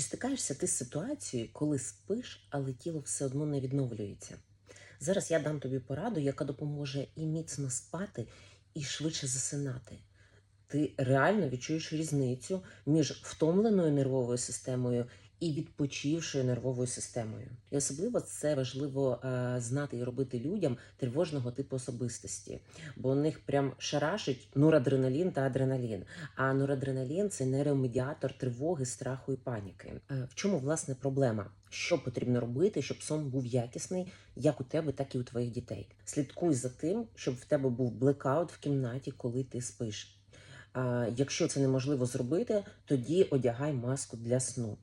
Чи стикаєшся ти з ситуацією, коли спиш, але тіло все одно не відновлюється? Зараз я дам тобі пораду, яка допоможе і міцно спати, і швидше засинати. Ти реально відчуєш різницю між втомленою нервовою системою і відпочившою нервовою системою. І особливо це важливо е, знати і робити людям тривожного типу особистості, бо у них прям шарашить норадреналін та адреналін. А норадреналін це нейромедіатор тривоги, страху і паніки. Е, В чому власне проблема? Що потрібно робити, щоб сон був якісний, як у тебе, так і у твоїх дітей? Слідкуй за тим, щоб в тебе був блекаут в кімнаті, коли ти спиш. А, якщо це неможливо зробити, тоді одягай маску для сну.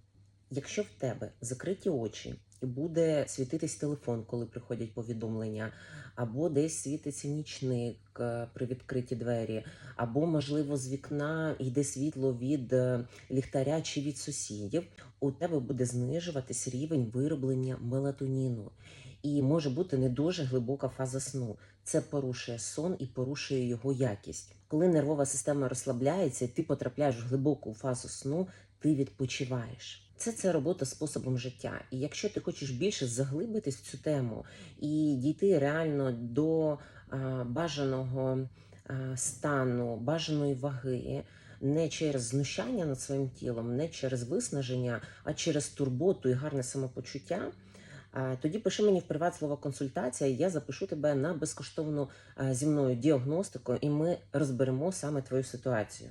Якщо в тебе закриті очі і буде світитись телефон, коли приходять повідомлення, або десь світиться нічник е, при відкритті двері, або, можливо, з вікна йде світло від е, ліхтаря чи від сусідів, у тебе буде знижуватись рівень вироблення мелатоніну. І може бути не дуже глибока фаза сну. Це порушує сон і порушує його якість. Коли нервова система розслабляється, ти потрапляєш в глибоку фазу сну, ти відпочиваєш. Це це робота способом життя. І якщо ти хочеш більше заглибитись в цю тему і дійти реально до а, бажаного а, стану, бажаної ваги, не через знущання над своїм тілом, не через виснаження, а через турботу і гарне самопочуття. Тоді пиши мені в приват слово консультація, і я запишу тебе на безкоштовну зі мною діагностику, і ми розберемо саме твою ситуацію.